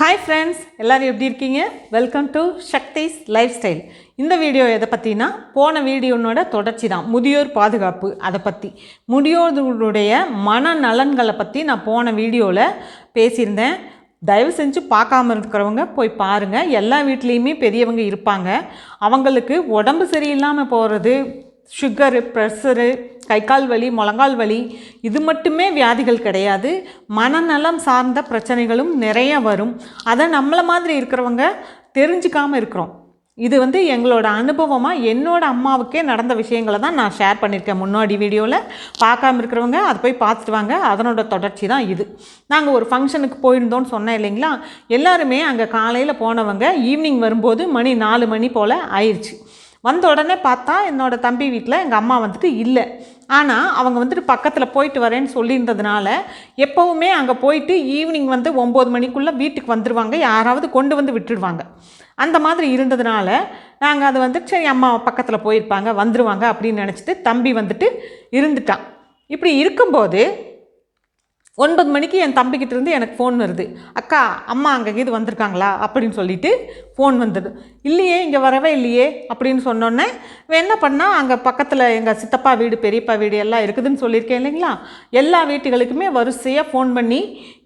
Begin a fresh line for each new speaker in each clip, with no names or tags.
Hi friends எல்லோரும் எப்படி இருக்கீங்க? Welcome to Sakthi's life style இந்த வீடியோ எதை பற்றினா போன வீடியோனோட தொடர்ச்சி தான் முதியோர் பாதுகாப்பு அதை பற்றி முதியோர்களுடைய மனநலன்களை பற்றி நான் போன வீடியோவில் பேசியிருந்தேன். தயவு செஞ்சு பார்க்காம இருக்கிறவங்க போய் பாருங்கள் எல்லா வீட்லேயுமே பெரியவங்க இருப்பாங்க. அவங்களுக்கு உடம்பு சரியில்லாமல் போகிறது சுகரு ப்ரெஷரு கை கால் வலி முழங்கால் வலி இது மட்டுமே வியாதிகள் கிடையாது. மனநலம் சார்ந்த பிரச்சனைகளும் நிறைய வரும். அதை நம்மளை மாதிரி இருக்கிறவங்க தெரிஞ்சுக்காமல் இருக்கிறோம். இது வந்து எங்களோட அனுபவமாக என்னோடய அம்மாவுக்கே நடந்த விஷயங்களை தான் நான் ஷேர் பண்ணியிருக்கேன் முன்னாடி வீடியோவில் பார்க்காம இருக்கிறவங்க அதை போய் பார்த்துட்டு வாங்க. அதனோட தொடர்ச்சி தான் இது. நாங்கள் ஒரு ஃபங்க்ஷனுக்கு போயிருந்தோம்னு சொன்னேன் இல்லைங்களா? எல்லாருமே அங்கே காலையில் போனவங்க ஈவினிங் வரும்போது மணி நாலு மணி போல் ஆயிடுச்சு வந்த உடனே பார்த்தா என்னோடய தம்பி வீட்டில் எங்கள் அம்மா வந்துட்டு இல்லை. ஆனால் அவங்க வந்துட்டு பக்கத்தில் போயிட்டு வரேன்னு சொல்லியிருந்ததுனால எப்போவுமே அங்கே போயிட்டு ஈவினிங் வந்து ஒம்பது மணிக்குள்ளே வீட்டுக்கு வந்துடுவாங்க யாராவது கொண்டு வந்து விட்டுடுவாங்க அந்த மாதிரி இருந்ததுனால நாங்கள் அது வந்து சரி அம்மா பக்கத்தில் போயிருப்பாங்க வந்துடுவாங்க அப்படின்னு நினச்சிட்டு தம்பி வந்துட்டு இருந்துட்டான். இப்படி இருக்கும்போது ஒன்பது மணிக்கு என் தம்பிக்கிட்ட இருந்து எனக்கு ஃபோன் வருது. அக்கா அம்மா அங்கே இது வந்திருக்காங்களா? அப்படின்னு சொல்லிட்டு ஃபோன் வந்தது. இல்லையே இங்கே வரவே இல்லையே அப்படின்னு சொன்னோன்னே என்ன பண்ணால் அங்கே பக்கத்தில் எங்கள் சித்தப்பா வீடு பெரியப்பா வீடு எல்லாம் இருக்குதுன்னு சொல்லியிருக்கேன் இல்லைங்களா? எல்லா வீட்டுகளுக்குமே வரிசையாக ஃபோன் பண்ணி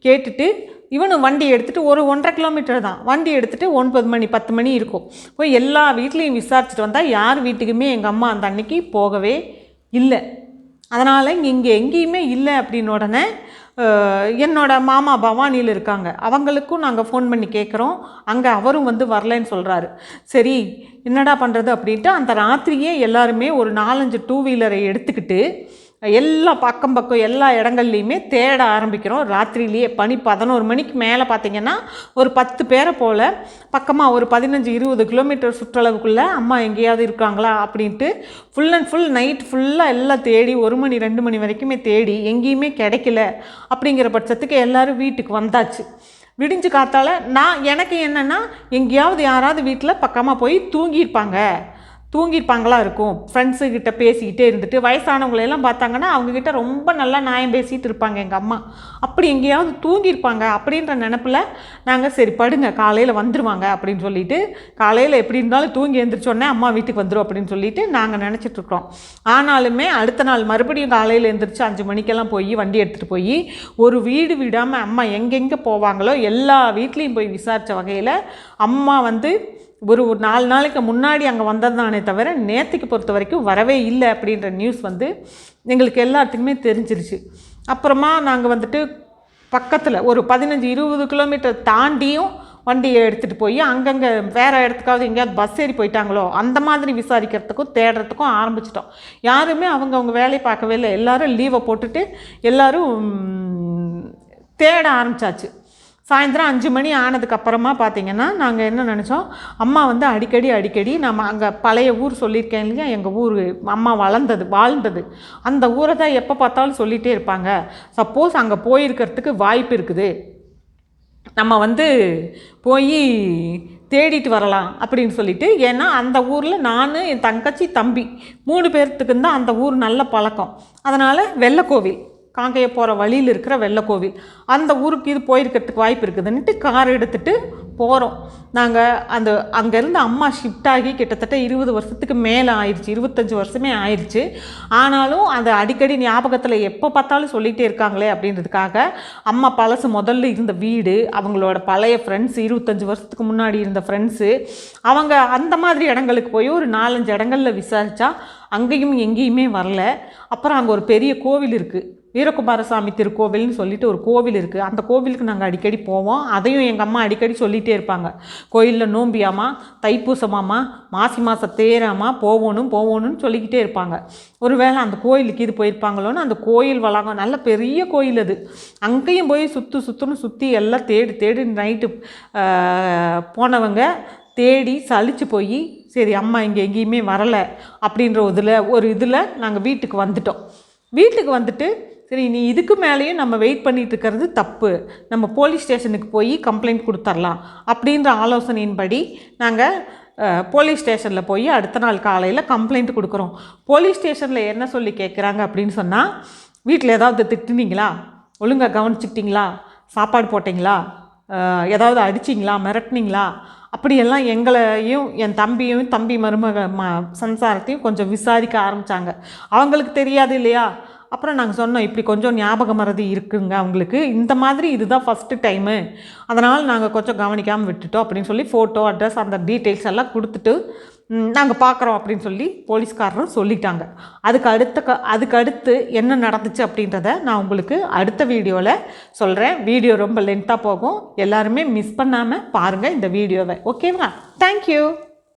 கேட்டுட்டு இவனும் வண்டி எடுத்துகிட்டு ஒரு ஒன்றரை கிலோமீட்டர் தான். வண்டி எடுத்துகிட்டு ஒன்பது மணி பத்து மணி இருக்கும். போய் எல்லா வீட்லேயும் விசாரிச்சுட்டு வந்தால் யார் வீட்டுக்குமே எங்கள் அம்மா அந்த அன்னைக்கு போகவே இல்லை. அதனால் இங்கே எங்கேயுமே இல்லை. அப்படின்னு உடனே என்னோட மாமா பவானியில் இருக்காங்க. அவங்களுக்கும் நாங்கள் ஃபோன் பண்ணி கேட்குறோம் அங்கே அவரும் வந்து வரலைன்னு சொல்கிறாரு சரி என்னடா பண்ணுறது அப்படின்ட்டு அந்த ராத்திரியே எல்லாருமே ஒரு நாலஞ்சு டூ வீலரை எடுத்துக்கிட்டு எல்லா பக்கம் பக்கம் எல்லா இடங்கள்லையுமே தேட ஆரம்பிக்கிறோம். ராத்திரிலேயே பனி பதினோரு மணிக்கு மேலே பார்த்தீங்கன்னா ஒரு பத்து பேரை போல் பக்கமாக ஒரு பதினஞ்சு இருபது கிலோமீட்டர் சுற்றளவுக்குள்ளே அம்மா எங்கேயாவது இருக்காங்களா அப்படின்ட்டு ஃபுல் அண்ட் ஃபுல் நைட் ஃபுல்லாக எல்லாம் தேடி ஒரு மணி ரெண்டு மணி வரைக்குமே தேடி எங்கேயுமே கிடைக்கல அப்படிங்கிற பட்சத்துக்கு எல்லோரும் வீட்டுக்கு வந்தாச்சு. விடிஞ்சு காத்தால நான் எனக்கு என்னென்னா எங்கேயாவது யாராவது வீட்டில் பக்கமாக போய் தூங்கியிருப்பாங்க. தூங்கியிருப்பாங்களா இருக்கும். ஃப்ரெண்ட்ஸுக்கிட்ட பேசிக்கிட்டே இருந்துட்டு வயசானவங்களையெல்லாம் பார்த்தாங்கன்னா அவங்கக்கிட்ட ரொம்ப நல்லா நியாயம் பேசிகிட்டு இருப்பாங்க எங்கள் அம்மா. அப்படி எங்கேயாவது தூங்கியிருப்பாங்க அப்படின்ற நினப்பில் நாங்கள் சரி படுங்க காலையில் வந்துடுவாங்க அப்படின்னு சொல்லிட்டு காலையில் எப்படி இருந்தாலும் தூங்கி எழுந்திரிச்சோடனே அம்மா வீட்டுக்கு வந்துடும் அப்படின்னு சொல்லிட்டு நாங்கள் நினச்சிட்ருக்கோம் ஆனாலுமே அடுத்த நாள் மறுபடியும் காலையில் எழுந்திரிச்சு அஞ்சு மணிக்கெல்லாம் போய் வண்டி எடுத்துகிட்டு போய் ஒரு வீடு விடாமல் அம்மா எங்கெங்கே போவாங்களோ எல்லா வீட்லேயும் போய் விசாரித்த வகையில் அம்மா வந்து ஒரு ஒரு நாலு நாளைக்கு முன்னாடி அங்கே வந்ததுதானே தவிர நேற்றுக்கு பொறுத்த வரைக்கும் வரவே இல்லை அப்படின்ற நியூஸ் வந்து எங்களுக்கு எல்லாத்துக்குமே தெரிஞ்சிருச்சு. அப்புறமா நாங்கள் வந்துட்டு பக்கத்தில் ஒரு பதினஞ்சு இருபது கிலோமீட்டர் தாண்டியும் வண்டியை எடுத்துகிட்டு போய் அங்கங்கே வேறு இடத்துக்காவது எங்கேயாவது பஸ் ஏறி போயிட்டாங்களோ அந்த மாதிரி விசாரிக்கிறதுக்கும் தேடுறதுக்கும் ஆரம்பிச்சிட்டோம். யாருமே அவங்க அவங்க வேலையை பார்க்கவே இல்லை. எல்லாரும் லீவை போட்டுட்டு எல்லாரும் தேட ஆரம்பிச்சாச்சு. சாயந்தரம் அஞ்சு மணி ஆனதுக்கு அப்புறமா பார்த்தீங்கன்னா நாங்கள் என்ன நினச்சோம்? அம்மா வந்து அடிக்கடி அடிக்கடி நம்ம அங்கே பழைய ஊர் சொல்லியிருக்கேன் இல்லையா? எங்கள் ஊர் அம்மா வளர்ந்தது வாழ்ந்தது. அந்த ஊரை தான் எப்போ பார்த்தாலும் சொல்லிகிட்டே இருப்பாங்க. சப்போஸ் அங்கே போயிருக்கிறதுக்கு வாய்ப்பு இருக்குது. நம்ம வந்து போய் தேடிட்டு வரலாம் அப்படின்னு சொல்லிட்டு ஏன்னா அந்த ஊரில் நான் என் தங்கச்சி தம்பி மூணு பேர்த்துக்கு தான் அந்த ஊர் நல்ல பழக்கம். அதனால் வெள்ளக்கோவில். காங்கைய போகிற வழியில் இருக்கிற வெள்ளக்கோவில். அந்த ஊருக்கு இது போயிருக்கிறதுக்கு வாய்ப்பு இருக்குதுன்ட்டு கார் எடுத்துகிட்டு போகிறோம் நாங்கள் அந்த அங்கேருந்து அம்மா ஷிஃப்ட் ஆகி கிட்டத்தட்ட இருபது வருஷத்துக்கு மேலே ஆயிடுச்சு இருபத்தஞ்சி வருஷமே ஆயிடுச்சு ஆனாலும் அந்த அடிக்கடி ஞாபகத்தில் எப்போ பார்த்தாலும் சொல்லிகிட்டே இருக்காங்களே அப்படின்றதுக்காக அம்மா பழசு முதல்ல இருந்த வீடு அவங்களோட பழைய ஃப்ரெண்ட்ஸ் இருபத்தஞ்சி வருஷத்துக்கு முன்னாடி இருந்த ஃப்ரெண்ட்ஸு அவங்க அந்த மாதிரி இடங்களுக்கு போய் ஒரு நாலஞ்சு இடங்களில் விசாரித்தா அங்கேயும் எங்கேயுமே வரல. அப்புறம் அங்கே ஒரு பெரிய கோவில் இருக்குது வீரகுமாரசாமி திருக்கோவில்னு சொல்லிட்டு ஒரு கோவில் இருக்குது அந்த கோவிலுக்கு நாங்கள் அடிக்கடி போவோம். அதையும் எங்கள் அம்மா அடிக்கடி சொல்லிகிட்டே இருப்பாங்க. கோயிலில் நோம்பியாமா தைப்பூசமாமா மாசி மாதம் தேராமா போகணும் போகணும்னு சொல்லிக்கிட்டே இருப்பாங்க. ஒருவேளை அந்த கோயிலுக்கு இது போயிருப்பாங்களோன்னு அந்த கோயில் வளாகம் நல்ல பெரிய கோயில் அது. அங்கேயும் போய் சுற்று சுற்றுன்னு சுற்றி எல்லாம் தேடி தேடி நைட்டு போனவங்க தேடி சலிச்சு போய் சரி அம்மா இங்கே எங்கேயுமே வரலை அப்படின்ற ஒரு இதில் ஒரு இதில் நாங்கள் வீட்டுக்கு வந்துட்டோம். வீட்டுக்கு வந்துட்டு சரி நீ இதுக்கு மேலேயும் நம்ம வெயிட் பண்ணிட்டு இருக்கிறது தப்பு. நம்ம போலீஸ் ஸ்டேஷனுக்கு போய் கம்ப்ளைண்ட் கொடுத்துர்லாம். அப்படின்ற ஆலோசனையின்படி நாங்கள் போலீஸ் ஸ்டேஷனில் போய் அடுத்த நாள் காலையில் கம்ப்ளைண்ட் கொடுக்குறோம். போலீஸ் ஸ்டேஷனில் என்ன சொல்லி கேட்குறாங்க அப்படின்னு சொன்னால் வீட்டில் ஏதாவது திட்டுனீங்களா? ஒழுங்காக கவனிச்சுக்கிட்டிங்களா? சாப்பாடு போட்டிங்களா? ஏதாவது அடிச்சிங்களா? மிரட்டினீங்களா? அப்படியெல்லாம் எங்களையும் என் தம்பியும் தம்பி மருமக ம சம்சாரத்தையும் கொஞ்சம் விசாரிக்க ஆரம்பித்தாங்க அவங்களுக்கு தெரியாது இல்லையா? அப்புறம் நாங்கள் சொன்னோம் இப்படி கொஞ்சம் ஞாபகம் மறதி இருக்குங்க அவங்களுக்கு. இந்த மாதிரி இதுதான் ஃபஸ்ட்டு டைமு அதனால் நாங்கள் கொஞ்சம் கவனிக்காமல் விட்டுட்டோம் அப்படின்னு சொல்லி ஃபோட்டோ அட்ரஸ் அந்த டீட்டெயில்ஸ் எல்லாம் கொடுத்துட்டு நாங்கள் பார்க்குறோம் அப்படின்னு சொல்லி போலீஸ்காரரும் சொல்லிட்டாங்க. அதுக்கு அடுத்த க அதுக்கு அடுத்து என்ன நடந்துச்சு அப்படின்றத நான் உங்களுக்கு அடுத்த வீடியோவில் சொல்கிறேன் வீடியோ ரொம்ப லென்த்தாக போகும். எல்லாருமே மிஸ் பண்ணாமல் பாருங்கள் இந்த வீடியோவை. ஓகேவா தேங்க்யூ